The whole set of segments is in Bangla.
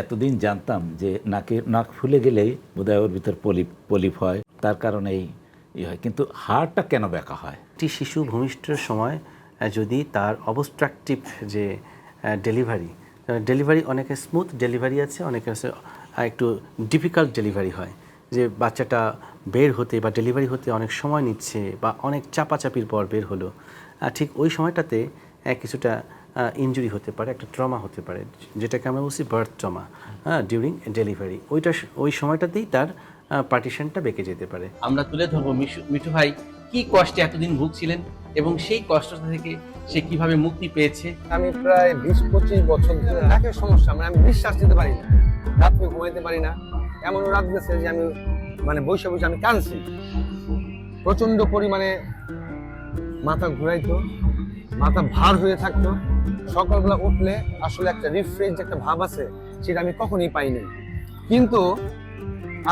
এতদিন জানতাম যে নাকে নাক ফুলে গেলেই বোধহয় ওর ভিতর পলিপ পলিপ হয়, তার কারণেই ই হয়। কিন্তু হাড়টা কেন ব্যাকা হয়? একটি শিশু ভূমিষ্ঠের সময় যদি তার অবস্ট্রাকটিভ যে ডেলিভারি ডেলিভারি অনেকে স্মুথ ডেলিভারি আছে, অনেকে আছে একটু ডিফিকাল্ট ডেলিভারি হয়। যে বাচ্চাটা বের হতে বা ডেলিভারি হতে অনেক সময় নিচ্ছে বা অনেক চাপাচাপির পর বের হলো ঠিক ওই সময়টাতে কিছুটা ইনজুরি হতে পারে একটা ট্রমা হতে পারে যেটাকে আমরা বলছি বার্থ ট্রমা হ্যাঁ ডিউরিং ডেলিভারি ওইটা ওই সময়টাতেই তার পার্টিশনটা বেঁকে যেতে পারে। আমরা তুলে ধরবো মিঠু ভাই কি কষ্টে এতদিন ভুগছিলেন এবং সেই কষ্ট থেকে সে কীভাবে মুক্তি পেয়েছে? আমি প্রায় বিশ পঁচিশ বছর ধরে নাকের সমস্যা মানে আমি বিশ্বাস নিতে পারি না। রাত্রে ঘুমাইতে পারি না। এমনও রাত গেছে যে আমি মানে বসে বসে আমি কাঁদছি। প্রচণ্ড পরিমাণে মাথা ঘুরাইতো মাথা ভার হয়ে থাকতো। সকালবেলা উঠলে আসলে একটা রিফ্রেশ একটা ভাব আছে, সেটা আমি কখনই পাইনি। কিন্তু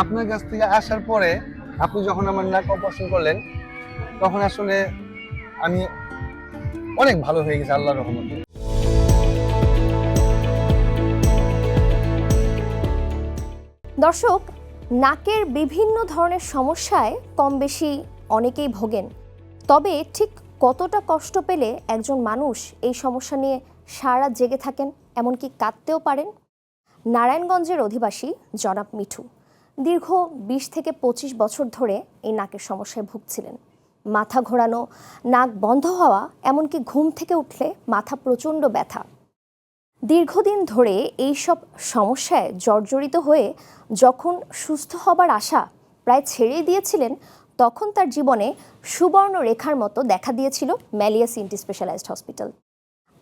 আপনার কাছ থেকে আসার পরে আপনি যখন আমার নাক অপারেশন করলেন, তখন আসলে আমি অনেক ভালো হয়ে গেছে, আল্লাহর রহমতে। দর্শক, নাকের বিভিন্ন ধরনের সমস্যায় কম বেশি অনেকেই ভোগেন। তবে ঠিক কতটা কষ্ট পেলে একজন মানুষ এই সমস্যা নিয়ে সারা জেগে থাকেন, এমনকি কাঁদতেও পারেন? নারায়ণগঞ্জের অধিবাসী জনাব মিঠু। দীর্ঘ বিশ থেকে পঁচিশ বছর ধরে এই নাকের সমস্যায় ভুগছিলেন। মাথা ঘোরানো, নাক বন্ধ হওয়া, এমনকি ঘুম থেকে উঠলে মাথা প্রচণ্ড ব্যথা। দীর্ঘদিন ধরে এই সব সমস্যায় জর্জরিত হয়ে যখন সুস্থ হবার আশা প্রায় ছেড়েই দিয়েছিলেন তখন তার জীবনে সুবর্ণ রেখার মতো দেখা দিয়েছিল ম্যালিয়া সিনটি স্পেশালাইজড হসপিটাল।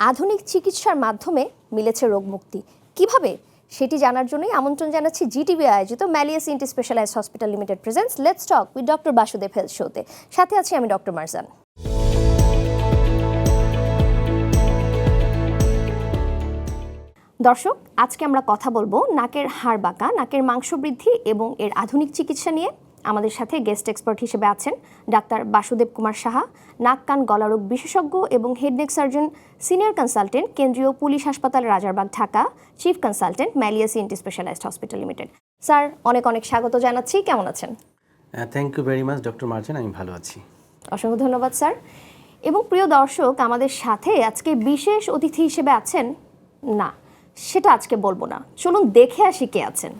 আধুনিক চিকিৎসার মাধ্যমে মিলেছে রোগমুক্তি। কীভাবে? সেটি জানার জন্যই আমন্ত্রণ জানাচ্ছি জিটিভি আয়োজিত Malia CNT specialized hospital limited presence let's talk with doctor Basudeb health শোতে সাথে আছি আমি ডক্টর মারজান। দর্শক, আজকে আমরা কথা বলব নাকের হাড় বাঁকা, নাকের মাংস বৃদ্ধি এবং এর আধুনিক চিকিৎসা নিয়ে। আমাদের সাথে গেস্ট এক্সপার্ট হিসেবে আছেন ডাক্তার বাসুদেব কুমার সাহা নাক কান গলারোগ বিশেষজ্ঞ এবং head neck surgeon senior consultant কেন্দ্রীয় পুলিশ হাসপাতাল Rajarbagh Dhaka chief consultant Malia CNT specialized hospital limited sir অনেক অনেক স্বাগত জানাচ্ছি কেমন আছেন? Thank you very much doctor Marjan আমি ভালো আছি। অসংখ্য ধন্যবাদ স্যার। এবং প্রিয় দর্শক আমাদের সাথে আজকে বিশেষ অতিথি হিসেবে আছেন না সেটা আজকে বলব না। চলুন দেখে আসি কে আছেন।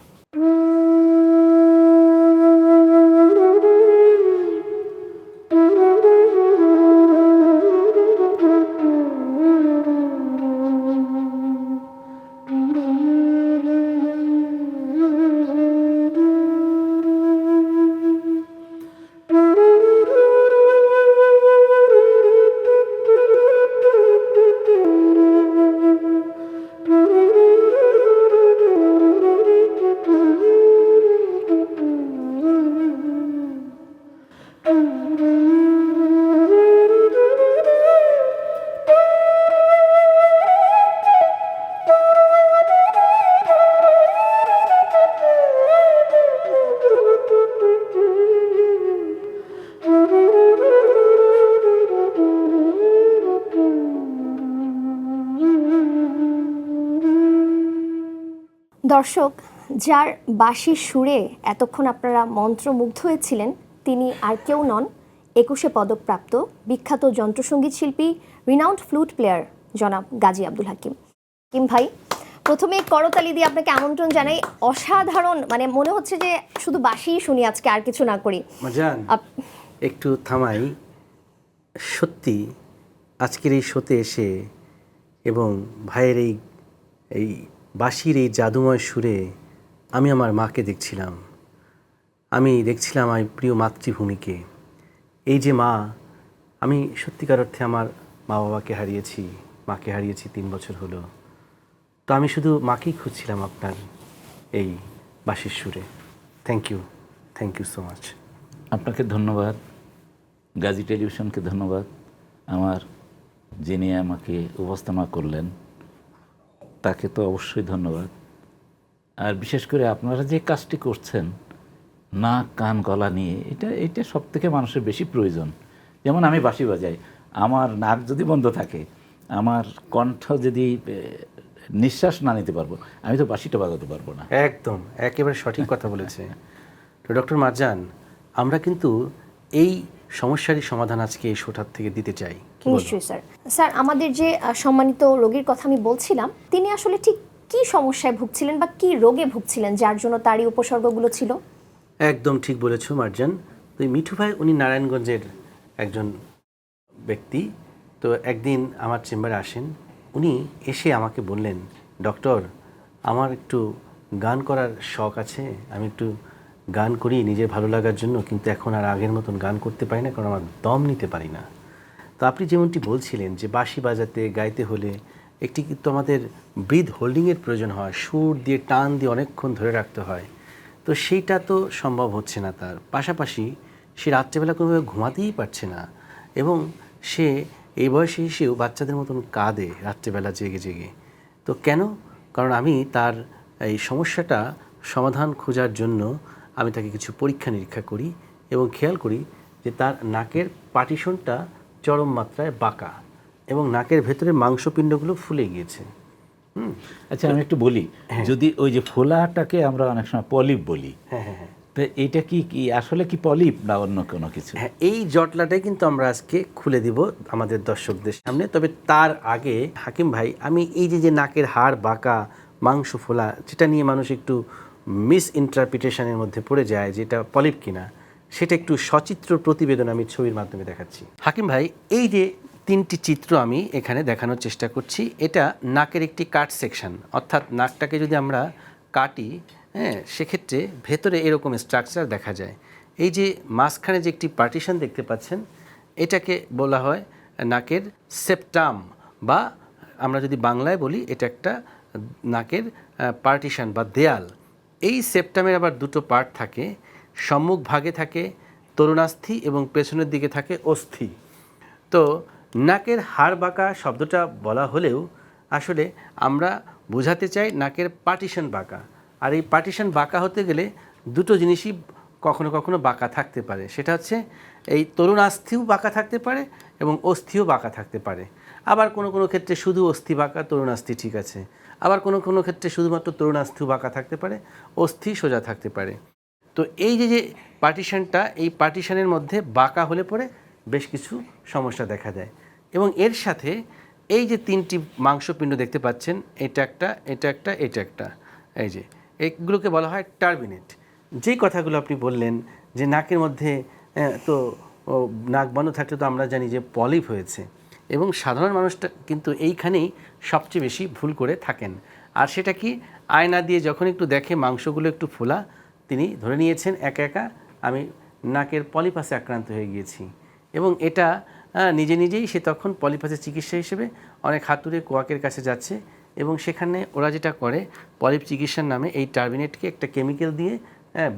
দর্শক যার বাঁশির সুরে এতক্ষণ আপনারা মন্ত্রমুগ্ধ হয়েছিলেন তিনি আর কেউ নন। একুশে পদকপ্রাপ্ত বিখ্যাত যন্ত্রসঙ্গীত শিল্পী রিনাউন্ড ফ্লুট প্লেয়ার জনাব গাজী আব্দুল হাকিম। কিম ভাই প্রথমে করতালি দিয়ে আপনাকে আমন্ত্রণ জানাই। অসাধারণ মানে মনে হচ্ছে যে শুধু বাঁশিই শুনি আজকে আর কিছু না করি। একটু থামাই। সত্যি আজকের এই শোতে এসে এবং ভাইয়ের এই এই বাঁশির এই জাদুময় সুরে আমি আমার মাকে দেখছিলাম। আমি দেখছিলাম আমার প্রিয় মাতৃভূমিকে। এই যে মা, আমি সত্যিকার অর্থে আমার মা বাবাকে হারিয়েছি, মাকে হারিয়েছি তিন বছর হলো। তো আমি শুধু মাকেই খুঁজছিলাম আপনার এই বাঁশির সুরে। Thank you thank you so much আপনাকে ধন্যবাদ, গাজী টেলিভিশনকে ধন্যবাদ। আমার যিনি আমাকে উপস্থাপনা করলেন তাকে তো অবশ্যই ধন্যবাদ। আর বিশেষ করে আপনারা যে কাজটি করছেন, নাক, কান, গলা নিয়ে, এটা এটা সব থেকে মানুষের বেশি প্রয়োজন। যেমন আমি বাঁশি বাজাই, আমার নাক যদি বন্ধ থাকে, আমার কণ্ঠ যদি নিঃশ্বাস না নিতে পারব, আমি তো বাঁশিটা বাজাতে পারব না। একদম, একেবারে সঠিক কথা বলেছে। তো ডক্টর মারজান, আমরা কিন্তু এই সমস্যারই সমাধান আজকে এই শোটার থেকে দিতে চাই? নিশ্চয়ই স্যার। স্যার আমাদের যে সম্মানিত রোগীর কথা আমি বলছিলাম তিনি আসলে ঠিক কি সমস্যায় ভুগছিলেন বা কি রোগে ভুগছিলেন যার জন্য তারই উপসর্গগুলো ছিল? একদম ঠিক বলেছ মার্জান। তো মিঠু ভাই উনি নারায়ণগঞ্জের একজন ব্যক্তি। তো একদিন আমার চেম্বারে আসেন। উনি এসে আমাকে বললেন ডক্টর আমার একটু গান করার শখ আছে। আমি একটু গান করি নিজের ভালো লাগার জন্য কিন্তু এখন আর আগের মতন গান করতে পারি না কারণ আমার দম নিতে পারি না। তো আপনি যেমনটি বলছিলেন যে বাঁশি বাজাতে, গাইতে হলে একটি কিন্তু আমাদের ব্রিথ হোল্ডিংয়ের প্রয়োজন হয়। সুর দিয়ে, টান দিয়ে অনেকক্ষণ ধরে রাখতে হয়। তো সেইটা তো সম্ভব হচ্ছে না তার। পাশাপাশি সে রাত্রেবেলা কোনোভাবে ঘুমাতেই পারছে না এবং সে এই বয়সে এসেও বাচ্চাদের মতন কাঁদে, রাত্রেবেলা জেগে জেগে। তো কেন? কারণ আমি তার এই সমস্যাটা সমাধান খোঁজার জন্য আমি তাকে কিছু পরীক্ষা নিরীক্ষা করি এবং খেয়াল করি যে তার নাকের পার্টিশনটা চরম মাত্রায় বাঁকা এবং নাকের ভেতরে মাংসপিণ্ডগুলো ফুলে গিয়েছে। হুম? আচ্ছা আমি একটু বলি যদি ওই যে ফোলাটাকে আমরা অনেক সময় পলিপ বলি হ্যাঁ হ্যাঁ হ্যাঁ। তো এইটা কি কি আসলে কি পলিপ না অন্য কোনো কিছু? হ্যাঁ এই জটলাটাই কিন্তু আমরা আজকে খুলে দিব আমাদের দর্শকদের সামনে। তবে তার আগে হাকিম ভাই আমি এই যে যে নাকের হাড় বাঁকা মাংস ফোলা যেটা নিয়ে মানুষ একটু মিস ইন্টারপ্রিটেশনের মধ্যে পড়ে যায় যে এটা পলিপ কিনা সেটা একটু সচিত্র প্রতিবেদন আমি ছবির মাধ্যমে দেখাচ্ছি। হাকিম ভাই, এই যে তিনটি চিত্র আমি এখানে দেখানোর চেষ্টা করছি, এটা নাকের একটি কাট সেকশন। অর্থাৎ নাকটাকে যদি আমরা কাটি হ্যাঁ সেক্ষেত্রে ভেতরে এরকম স্ট্রাকচার দেখা যায়। এই যে মাঝখানে যে একটি পার্টিশন দেখতে পাচ্ছেন, এটাকে বলা হয় নাকের সেপ্টাম বা আমরা যদি বাংলায় বলি, এটা একটা নাকের পার্টিশন বা দেয়াল। এই সেপ্টামের আবার দুটো পার্ট থাকে। সম্মুখ ভাগে থাকে, তরুণাস্থি এবং পেছনের দিকে থাকে অস্থি। তো নাকের হাড় বাঁকা শব্দটা বলা হলেও আসলে আমরা বোঝাতে চাই নাকের পার্টিশন বাঁকা। আর এই পার্টিশন বাঁকা হতে গেলে দুটো জিনিসই কখনো কখনো বাঁকা থাকতে পারে। সেটা হচ্ছে এই তরুণ আস্থিও বাঁকা থাকতে পারে এবং অস্থিও বাঁকা থাকতে পারে। আবার কোনো কোনো ক্ষেত্রে শুধু অস্থি বাঁকা তরুণ আস্থি ঠিক আছে। আবার কোনো কোনো ক্ষেত্রে শুধুমাত্র তরুণ আস্থিও বাঁকা থাকতে পারে অস্থি সোজা থাকতে পারে। তো এই যে যে পার্টিশনটা এই পার্টিশনের মধ্যে বাঁকা হলে পরে বেশ কিছু সমস্যা দেখা যায় এবং এর সাথে এই যে তিনটি মাংসপিণ্ড দেখতে পাচ্ছেন, এটা একটা এটা একটা এটা একটা, এই যে, এগুলোকে বলা হয় টার্বিনেট যেই কথাগুলো আপনি বললেন যে নাকের মধ্যে তো নাক বন্ধ থাকলে তো আমরা জানি যে পলিপ হয়েছে, এবং সাধারণ মানুষটা কিন্তু এইখানেই সবচেয়ে বেশি ভুল করে থাকেন। আর সেটা কি আয়না দিয়ে যখন একটু দেখে মাংসগুলো একটু ফোলা তিনি ধরে নিয়েছেন, একা একা আমি নাকের পলিপাসে আক্রান্ত হয়ে গিয়েছি। এবং এটা নিজে নিজেই সে তখন পলিপাসের চিকিৎসা হিসেবে অনেক হাতুড়ে কোয়াকের কাছে যাচ্ছে এবং সেখানে ওরা যেটা করে, পলিপ চিকিৎসার নামে এই টার্বিনেটকে একটা কেমিক্যাল দিয়ে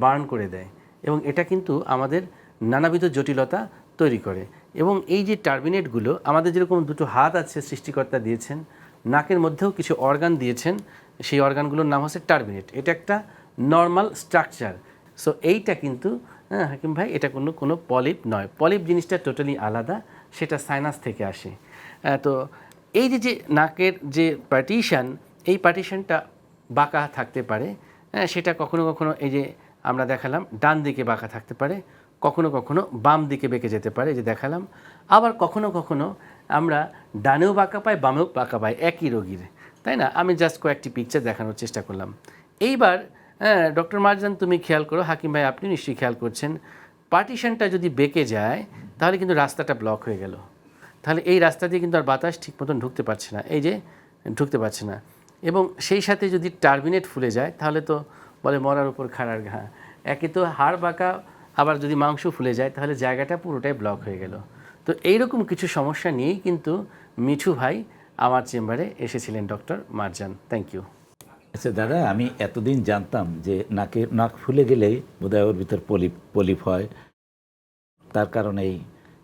বার্ন করে দেয় এবং এটা কিন্তু আমাদের নানাবিধ জটিলতা তৈরি করে। এবং এই যে টার্বিনেটগুলো, আমাদের যেরকম দুটো হাত আছে সৃষ্টিকর্তা দিয়েছেন, নাকের মধ্যেও কিছু অর্গান দিয়েছেন, সেই অর্গানগুলোর নাম হচ্ছে টার্বিনেট। এটা একটা নর্মাল স্ট্রাকচার সো এইটা কিন্তু হ্যাঁ হাকিম ভাই, এটা কোনো কোনো পলিপ নয়। পলিপ জিনিসটা টোটালি আলাদা, সেটা সাইনাস থেকে আসে। তো এই যে যে নাকের যে পার্টিশন এই পার্টিশনটা বাঁকা থাকতে পারে। হ্যাঁ সেটা কখনো কখনো এই যে আমরা দেখালাম, ডান দিকে বাঁকা থাকতে পারে। কখনো কখনো বাম দিকে বেঁকে যেতে পারে যে দেখালাম। আবার কখনো কখনো আমরা ডানেও বাঁকা পাই, বামেও বাঁকা পাই, একই রোগীর। তাই না? আমি জাস্ট কয়েকটি পিকচার দেখানোর চেষ্টা করলাম। এইবার হ্যাঁ ডক্টর মারজান, তুমি খেয়াল করো, হাকিম ভাই, আপনি নিশ্চয়ই খেয়াল করছেন। পার্টিশনটা যদি বেঁকে যায়, তাহলে কিন্তু রাস্তাটা ব্লক হয়ে গেল। তাহলে এই রাস্তা দিয়ে কিন্তু আর বাতাস ঠিক মতন ঢুকতে পারছে না। এই যে, ঢুকতে পারছে না। এবং সেই সাথে যদি টার্মিনেট ফুলে যায়, তাহলে তো বলে মরার উপর খাড়ার ঘা। একে তো হাড় বাঁকা, আবার যদি মাংস ফুলে যায়, তাহলে জায়গাটা পুরোটাই ব্লক হয়ে গেল। তো এইরকম কিছু সমস্যা নিয়েই কিন্তু মিঠু ভাই আমার চেম্বারে এসেছিলেন, ডক্টর মারজান। থ্যাংক ইউ আচ্ছা দাদা আমি এতদিন জানতাম যে নাকে নাক ফুলে গেলেই বোধহয় ভিতর পলিপ পলিপ হয়। তার কারণেই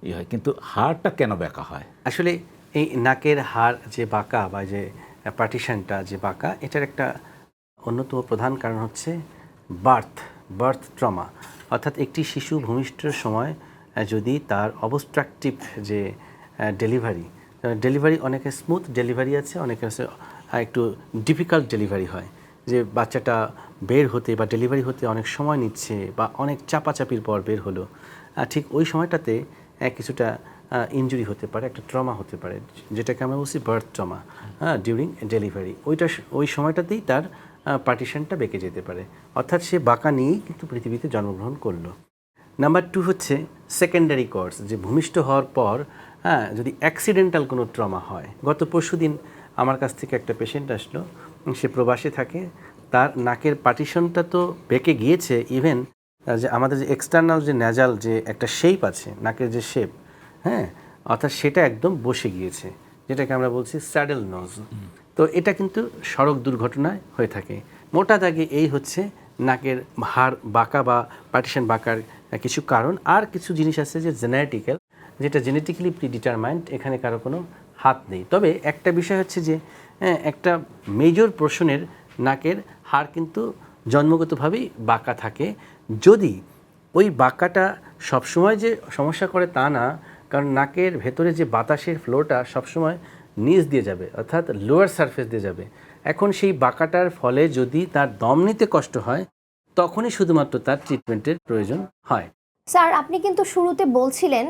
ই হয়। কিন্তু হাড়টা কেন ব্যাকা হয়? আসলে এই নাকের হাড় যে বাঁকা বা যে পার্টিশনটা যে বাঁকা এটার একটা অন্যতম প্রধান কারণ হচ্ছে বার্থ বার্থ ট্রমা। অর্থাৎ একটি শিশু ভূমিষ্ঠের সময় যদি তার অবস্ট্রাকটিভ যে ডেলিভারি ডেলিভারি অনেকে স্মুথ ডেলিভারি আছে অনেকে আছে আহ, একটু ডিফিকাল্ট ডেলিভারি হয়। যে বাচ্চাটা বের হতে বা ডেলিভারি হতে অনেক সময় নিচ্ছে বা অনেক চাপাচাপির পর বের হলো ঠিক ওই সময়টাতে কিছুটা ইনজুরি হতে পারে, একটা ট্রমা হতে পারে, যেটাকে আমরা বলছি বার্থ ট্রমা হ্যাঁ ডিউরিং ডেলিভারি ওইটা ওই সময়টাতেই তার পার্টিশনটা বেঁকে যেতে পারে। অর্থাৎ সে বাঁকা নিয়েই কিন্তু পৃথিবীতে জন্মগ্রহণ করল। নাম্বার টু হচ্ছে সেকেন্ডারি কোর্স যে ভূমিষ্ঠ হওয়ার পর হ্যাঁ যদি অ্যাক্সিডেন্টাল কোনো ট্রমা হয়, গত পরশুদিন আমার কাছ থেকে একটা পেশেন্ট আসলো সে প্রবাসে থাকে তার নাকের পার্টিশনটা তো বেঁকে গিয়েছে ইভেন যে আমাদের যে এক্সটার্নাল যে ন্যাজাল যে একটা শেপ আছে নাকের যে শেপ হ্যাঁ অর্থাৎ সেটা একদম বসে গিয়েছে যেটাকে আমরা বলছি স্যাডেল নোজ তো এটা কিন্তু সড়ক দুর্ঘটনায় হয়ে থাকে। মোটা দাগে এই হচ্ছে নাকের হাড় বাঁকা বা পার্টিশন বাঁকার কিছু কারণ। আর কিছু জিনিস আছে যে জেনেটিক্যাল যেটা জেনেটিক্যালি প্রিডিটারমাইন্ড এখানে কারও কোনো হাত নেই। তবে একটা বিষয় হচ্ছে যে হ্যাঁ, একটা মেজর পোর্শনের নাকের হাড় কিন্তু জন্মগতভাবেই বাঁকা থাকে। যদি ওই বাঁকাটা সবসময় যে সমস্যা করে তা না কারণ নাকের ভেতরে যে বাতাসের ফ্লোটা সবসময় নিচ দিয়ে যাবে অর্থাৎ লোয়ার সারফেস দিয়ে যাবে। এখন সেই বাঁকাটার ফলে যদি তার দম নিতে কষ্ট হয় তখনই শুধুমাত্র তার ট্রিটমেন্টের প্রয়োজন হয়। স্যার আপনি কিন্তু শুরুতে বলছিলেন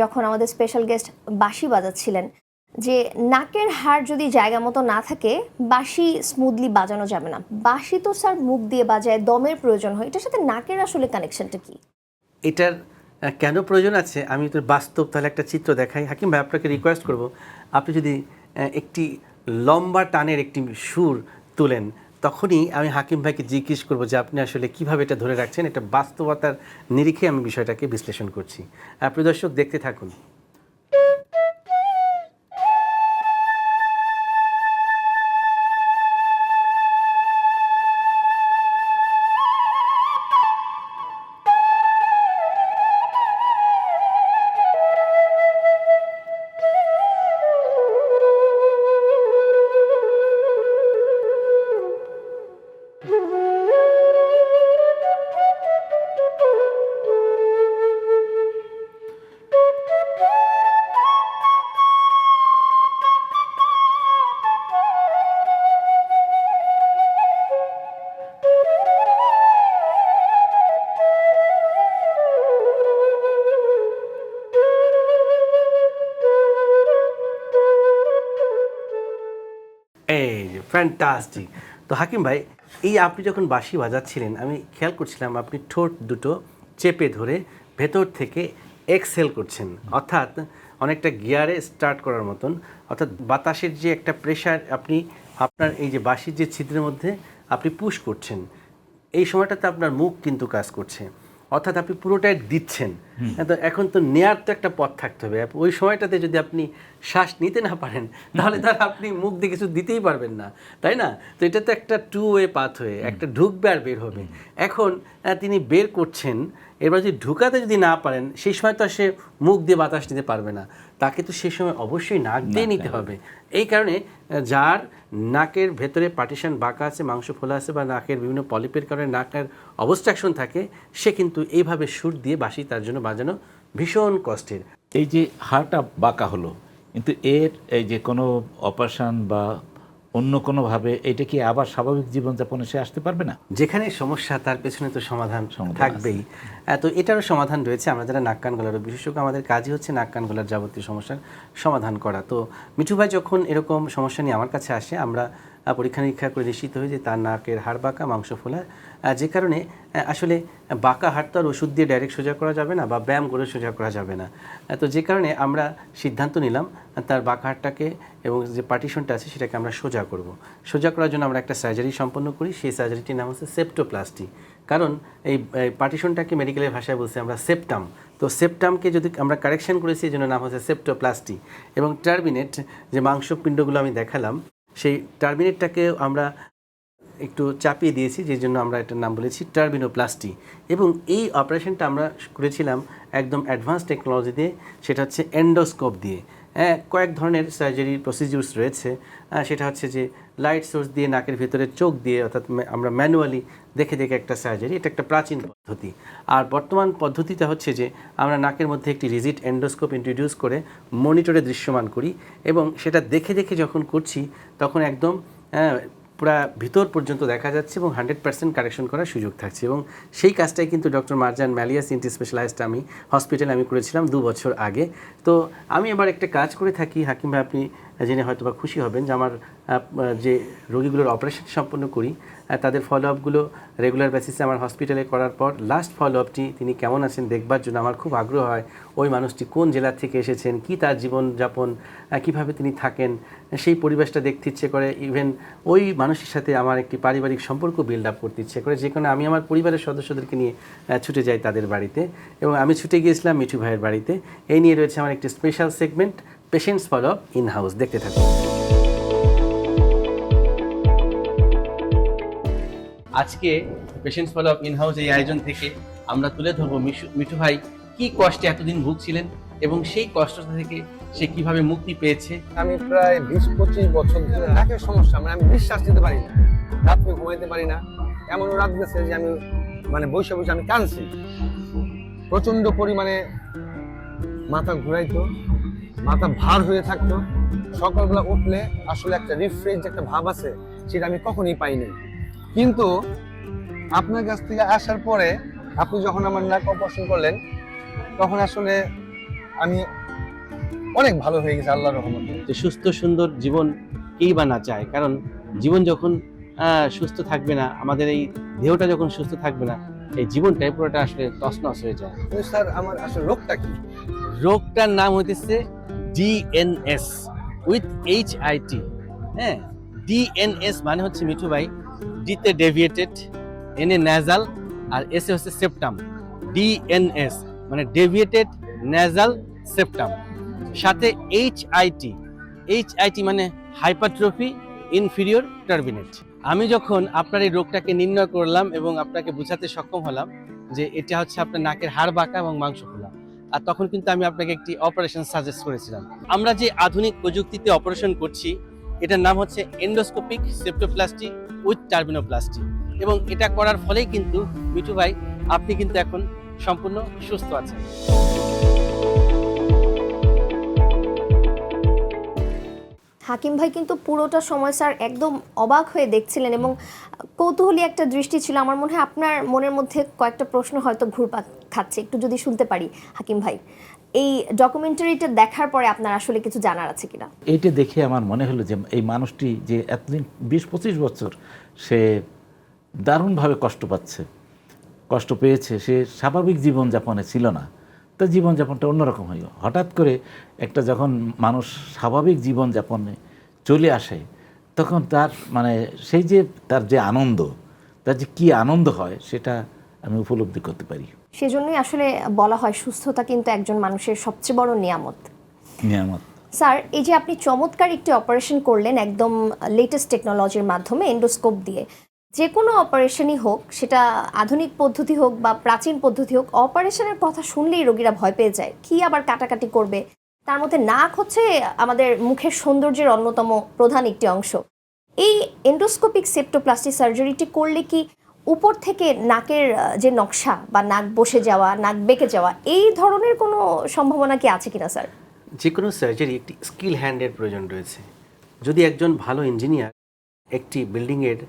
যখন আমাদের স্পেশাল গেস্ট বাঁশি বাজাচ্ছিলেন। যে নাকের হাড় যদি জায়গা মতো না থাকে, বাঁশি স্মুথলি বাজানো যাবে না। বাঁশি তো স্যার মুখ দিয়ে বাজায়, দমের প্রয়োজন হয়। এটার সাথে নাকের আসলে কানেকশনটা কি? এটার কেন প্রয়োজন আছে? আমি তো বাস্তব তাহলে একটা চিত্র দেখাই। হাকিম ভাই, আপনাকে রিকোয়েস্ট করব, আপনি যদি একটি লম্বা টানের একটি সুর তুলেন, তখনই আমি হাকিম ভাইকে জিজ্ঞেস করব যে আপনি আসলে কীভাবে এটা ধরে রাখছেন? এটা বাস্তবতার নিরিখে আমি বিষয়টাকে বিশ্লেষণ করছি। আপনি দর্শক, দেখতে থাকুন। ফ্যান্টাস্টিক তো হাকিম ভাই, এই আপনি যখন বাঁশি বাজাচ্ছিলেন, আমি খেয়াল করছিলাম আপনি ঠোঁট দুটো চেপে ধরে ভেতর থেকে এক্সেল করছেন। অর্থাৎ অনেকটা গিয়ারে স্টার্ট করার মতন। অর্থাৎ বাতাসের যে একটা প্রেশার আপনি, আপনার এই যে বাঁশির যে ছিদ্রের মধ্যে আপনি পুশ করছেন, এই সময়টাতে আপনার মুখ কিন্তু কাজ করছে। অর্থাৎ আপনি পুরোটাই দিচ্ছেন। তো এখন তো নেয়ার তো একটা পথ থাকতে হবে। ওই সময়টাতে যদি আপনি শ্বাস নিতে না পারেন তাহলে তার আপনি মুখ দিয়ে কিছু দিতেই পারবেন না। তাই না? তো এটা তো একটা টু ওয়ে পাথ হয়ে একটা ঢুকবে আর বের হবে। এখন তিনি বের করছেন এবার যদি ঢুকাতে যদি না পারেন সেই সময় তো সে মুখ দিয়ে বাতাস নিতে পারবে না। তাকে তো সেই সময় অবশ্যই নাক দিয়ে নিতে হবে। এই কারণে যার নাকের ভেতরে পার্টিশন বাঁকা আছে মাংস ফোলা আছে বা নাকের বিভিন্ন পলিপের কারণে নাকের অবস্ট্রাকশন থাকে সে কিন্তু এইভাবে সুর দিয়ে বাঁশি তার জন্য বাজানো ভীষণ কষ্টের। এই যে হাড়টা বাঁকা হলো কিন্তু এর এই যে কোনো অপারেশন বা অন্য কোনোভাবে এটা কি আবার স্বাভাবিক জীবনযাপনে সে আসতে পারবে না? যেখানে সমস্যা তার পেছনে তো সমাধান থাকবেই। তো এটারও সমাধান রয়েছে। আমরা যারা নাক কান গলার বিশেষজ্ঞ আমাদের কাজই হচ্ছে নাক কান গলার যাবতীয় সমস্যার সমাধান করা। তো মিঠু ভাই যখন এরকম সমস্যা নিয়ে আমার কাছে আসে আমরা পরীক্ষা নিরীক্ষা করে নিশ্চিত হই যে তার নাকের হাড় বাঁকা, মাংস ফোলা। যে কারণে আসলে বাঁকা হাড় তো আর ওষুধ দিয়ে ডাইরেক্ট সোজা করা যাবে না বা ব্যায়াম করে সোজা করা যাবে না। তো যে কারণে আমরা সিদ্ধান্ত নিলাম তার বাঁকা হাড়টাকে এবং যে পার্টিশনটা আছে সেটাকে আমরা সোজা করব। সোজা করার জন্য আমরা একটা সার্জারি সম্পন্ন করি। সেই সার্জারিটির নাম হচ্ছে সেপ্টোপ্লাস্টি কারণ এই পার্টিশনটাকে মেডিকেলের ভাষায় বলছি আমরা সেপ্টাম তো সেপ্টামকে যদি আমরা কারেকশন করেছি, এই জন্য নাম হচ্ছে সেপ্টোপ্লাস্টি এবং টার্মিনেট যে মাংসপিণ্ডগুলো আমি দেখালাম সেই টার্মিনেটটাকে আমরা একটু চাপিয়ে দিয়েছি যে জন্য আমরা এটার নাম বলেছি টার্বিনোপ্লাস্টি। এবং এই অপারেশনটা আমরা করেছিলাম একদম অ্যাডভান্স টেকনোলজি দিয়ে, সেটা হচ্ছে এন্ডোস্কোপ দিয়ে। হ্যাঁ কয়েক ধরনের সার্জারি প্রসিজিউর্স রয়েছে। সেটা হচ্ছে যে লাইট সোর্স দিয়ে নাকের ভেতরে চোখ দিয়ে অর্থাৎ আমরা ম্যানুয়ালি দেখে দেখে একটা সার্জারি এটা একটা প্রাচীন পদ্ধতি। আর বর্তমান পদ্ধতিটা হচ্ছে যে আমরা নাকের মধ্যে একটি রিজিট এন্ডোস্কোপ ইন্ট্রোডিউস করে মনিটরে দৃশ্যমান করি এবং সেটা দেখে দেখে যখন করছি তখন একদম হ্যাঁ, পুরা ভিতর পর্যন্ত দেখা যাচ্ছে এবং হান্ড্রেড পার্সেন্ট কারেকশন করার সুযোগ থাকছে। এবং সেই কাজটাই কিন্তু doctor Marjan Malia's ENT specialized আমি হসপিটালে আমি করেছিলাম দু বছর আগে। তো আমি এবার একটা কাজ করে থাকি। হাকিম ভাই আপনি জেনে হয়তো বা খুশি হবেন যে আমার যে রোগীগুলোর অপারেশন সম্পন্ন করি তাদের ফলো আপগুলো রেগুলার বেসিসে আমার হসপিটালে করার পর লাস্ট ফলো আপটি তিনি কেমন আছেন দেখবার জন্য আমার খুব আগ্রহ হয়, ওই মানুষটি কোন জেলা থেকে এসেছেন, কি তার জীবনযাপন কীভাবে তিনি থাকেন, সেই পরিবেশটা দেখতে ইচ্ছে করে ইভেন ওই মানুষের সাথে আমার একটি পারিবারিক সম্পর্ক বিল্ড আপ করতে ইচ্ছে করে, যে কারণে আমি আমার পরিবারের সদস্যদেরকে নিয়ে ছুটে যাই তাদের বাড়িতে এবং আমি ছুটে গিয়েছিলাম মিঠু ভাইয়ের বাড়িতে। এই নিয়ে রয়েছে আমার একটি special segment patients follow up in house দেখতে থাকুন। আজকে patients follow up in house এই আয়োজন থেকে আমরা তুলে ধরবো মিঠু ভাই, কি কষ্টে এতদিন ভুগছিলেন এবং সেই কষ্ট থেকে সে কীভাবে মুক্তি পেয়েছে? আমি প্রায় বিশ পঁচিশ বছর ধরে নাকের সমস্যা মানে আমি বিশ্বাস দিতে পারি না। রাত্রে ঘুমাইতে পারি না। এমনও রাত গেছে যে আমি মানে বসে বসে আমি কাঁদছি। প্রচণ্ড পরিমাণে মাথা ঘুরাইতো, মাথা ভার হয়ে থাকতো। সকালবেলা উঠলে আসলে একটা রিফ্রেশ একটা ভাব আছে, সেটা আমি কখনোই পাইনি। কিন্তু আপনার কাছ থেকে আসার পরে আপনি যখন আমার নাক অপারেশন করলেন তখন আসলে আমি অনেক ভালো হয়ে গেছে আল্লাহ রহমতে। যে সুস্থ সুন্দর জীবন কেই বা না চায়। কারণ জীবন যখন সুস্থ থাকবে না আমাদের এই দেহটা যখন সুস্থ থাকবে না এই জীবনটাই পুরোটা আসলে তছনছ হয়ে যায়। স্যার আমার আসলে রোগটা কি? রোগটার নাম হইতেছে DNS with H I T. হ্যাঁ ডিএনএস মানে হচ্ছে মিঠু ভাই ডিতে ডেভিয়েটেড এন এ ন্যাজাল আর এস হচ্ছে সেপ্টাম ডিএনএস মানে ডেভিয়েটেড ন্যাজাল সেপ্টাম সাথে H I T HIT IT মানে হাইপারট্রফি ইনফিরিয়র টার্বিনেট আমি যখন আপনার এই রোগটাকে নির্ণয় করলাম এবং আপনাকে বোঝাতে সক্ষম হলাম যে এটা হচ্ছে আপনার নাকের হাড় বাঁকা এবং মাংস খোলা। আর তখন কিন্তু আমি আপনাকে একটি অপারেশন সাজেস্ট করেছিলাম। আমরা যে আধুনিক প্রযুক্তিতে অপারেশন করছি এটার নাম হচ্ছে এন্ডোস্কোপিক সেপ্টোপ্লাস্টি উইথ টার্বিনোপ্লাস্টি এবং এটা করার ফলেই কিন্তু মিঠু ভাই, আপনি কিন্তু এখন সম্পূর্ণ সুস্থ আছেন। হাকিম ভাই কিন্তু পুরোটা সময় স্যার একদম অবাক হয়ে দেখছিলেন এবং কৌতূহলী একটা দৃষ্টি ছিল। আমার মনে হয় আপনার মনের মধ্যে কয়েকটা প্রশ্ন হয়তো ঘুরপাক খাচ্ছে, একটু যদি শুনতে পারি হাকিম ভাই। এই ডকুমেন্টারিটা দেখার পরে আপনার আসলে কিছু জানার আছে কিনা? এইটা দেখে আমার মনে হলো যে এই মানুষটি যে এতদিন বিশ পঁচিশ বছর সে দারুণভাবে কষ্ট পাচ্ছে, কষ্ট পেয়েছে, সে স্বাভাবিক জীবনযাপনে ছিল না। তার জীবনযাপনটা অন্যরকম হয়ে। হঠাৎ করে একটা যখন মানুষ স্বাভাবিক জীবনযাপনে চলে আসে, তখন তার মানে সেই যে তার যে আনন্দ, তার যে কী আনন্দ হয়, সেটা আমি উপলব্ধি করতে পারি। সেজন্যই আসলে বলা হয় সুস্থতা কিন্তু একজন মানুষের সবচেয়ে বড় নিয়ামত। নিয়ামত। স্যার এই যে আপনি চমৎকার একটি অপারেশন করলেন একদম লেটেস্ট টেকনোলজির মাধ্যমে এন্ডোস্কোপ দিয়ে যে কোনো অপারেশনই হোক সেটা আধুনিক পদ্ধতি হোক বা প্রাচীন পদ্ধতি হোক অপারেশনের কথা শুনলেই রোগীরা ভয় পেয়ে যায়। কি আবার কাটাকাটি করবে? তার মধ্যে নাক হচ্ছে আমাদের মুখের সৌন্দর্যের অন্যতম প্রধান একটি অংশ। এই এন্ডোস্কোপিক সেপ্টোপ্লাস্টি সার্জারিটি করলে কি উপর থেকে নাকের যে নকশা বা নাক বসে যাওয়া নাক বেঁকে যাওয়া এই ধরনের কোনো সম্ভাবনা কি আছে কিনা স্যার? যে কোনো সার্জারি একটি স্কিল হ্যান্ডের প্রয়োজন রয়েছে। যদি একজন ভালো ইঞ্জিনিয়ার একটি বিল্ডিংয়ের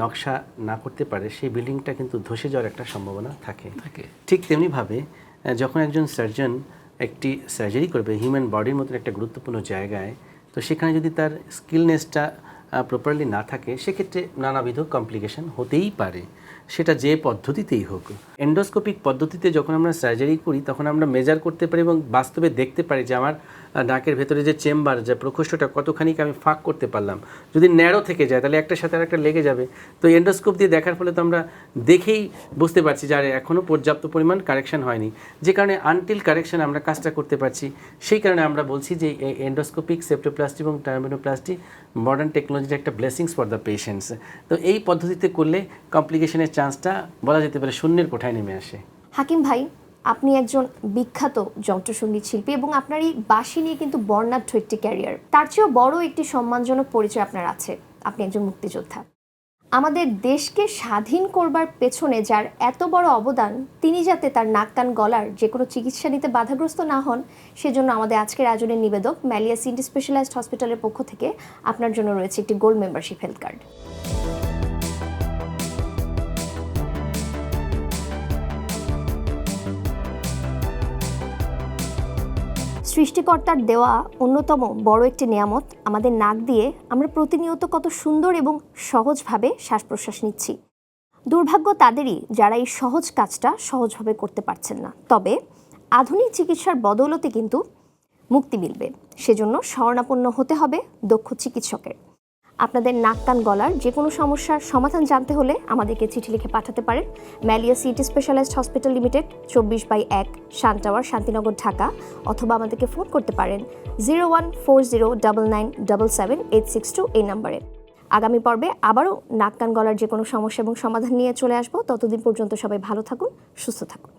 নকশা না করতে পারে সেই বিল্ডিংটা কিন্তু ধসে যাওয়ার একটা সম্ভাবনা থাকে। থাকে। ঠিক তেমনিভাবে যখন একজন সার্জন একটি সার্জারি করবে হিউম্যান বডির মতন একটা গুরুত্বপূর্ণ জায়গায় তো সেখানে যদি তার স্কিলনেসটা প্রপারলি না থাকে, সেক্ষেত্রে নানাবিধ কমপ্লিকেশন হতেই পারে। সেটা যে পদ্ধতিতেই হোক। এন্ডোস্কোপিক পদ্ধতিতে যখন আমরা সার্জারি করি, তখন আমরা মেজার করতে পারি এবং বাস্তবে দেখতে পারি যে আমার নাকের ভেতরে যে চেম্বার, যে প্রকোষ্ঠটা কতখানি আমি ফাঁক করতে পারলাম। যদি ন্যারো থেকে যায়, তাহলে একটার সাথে আরেকটা লেগে যাবে। তো এন্ডোস্কোপ দিয়ে দেখার ফলে তো আমরা দেখেই বুঝতে পারছি যে, আরে এখনও পর্যাপ্ত পরিমাণ কারেকশন হয়নি। যে কারণে আনটিল কারেকশন আমরা কাজটা করতে পারছি, সেই কারণে আমরা বলছি যে, এই এন্ডোস্কোপিক সেপ্টোপ্লাস্টি এবং টার্মিনোপ্লাস্টি মডার্ন টেকনোলজির একটা ব্লেসিংস ফর দ্য পেশেন্টস তো এই পদ্ধতিতে করলে কমপ্লিকেশনের চান্সটা বলা যেতে পারে শূন্যের কোঠায় নেমে আসে। হাকিম ভাই একজন বিখ্যাত যন্ত্রসঙ্গীত শিল্পী এবং আপনার এই বাঁশি নিয়ে কিন্তু বর্ণাঢ্য একটি ক্যারিয়ার। তার চেয়েও বড় একটি সম্মানজনক পরিচয় আপনার আছে। আপনি একজন মুক্তিযোদ্ধা। আমাদের দেশকে স্বাধীন করবার পেছনে যার এত বড় অবদান, তিনি যাতে তার নাক, কান, গলার যে কোনো চিকিৎসা নিতে বাধাগ্রস্ত না হন, সেজন্য আমাদের আজকের আয়োজনের নিবেদক ম্যালিয়া সিটি স্পেশালাইজড হসপিটালের পক্ষ থেকে আপনার জন্য রয়েছে একটি গোল্ড মেম্বারশিপ হেলথ কার্ড। সৃষ্টিকর্তার দেওয়া অন্যতম বড় একটি নিয়ামত, আমাদের নাক দিয়ে আমরা প্রতিনিয়ত কত সুন্দর এবং সহজভাবে শ্বাস প্রশ্বাস নিচ্ছি। দুর্ভাগ্য তাদেরই যারা এই সহজ কাজটা সহজভাবে করতে পারছেন না। তবে আধুনিক চিকিৎসার বদৌলতে কিন্তু মুক্তি মিলবে। সেজন্য শরণাপন্ন হতে হবে দক্ষ চিকিৎসকের। আপনাদের নাক কান গলার যে কোনো সমস্যার সমাধান জানতে হলে আমাদেরকে চিঠি লিখে পাঠাতে পারেন। Malia city specialized hospital limited, চব্বিশ বাই এক, শান টাওয়ার, শান্তিনগর, ঢাকা। অথবা আমাদেরকে ফোন করতে পারেন zero one four zero double nine double seven eight six two এই নাম্বারে। আগামী পর্বে আবারও নাক কান গলার যে কোনো সমস্যা এবং সমাধান নিয়ে চলে আসব। ততদিন পর্যন্ত সবাই ভালো থাকুন, সুস্থ থাকুন।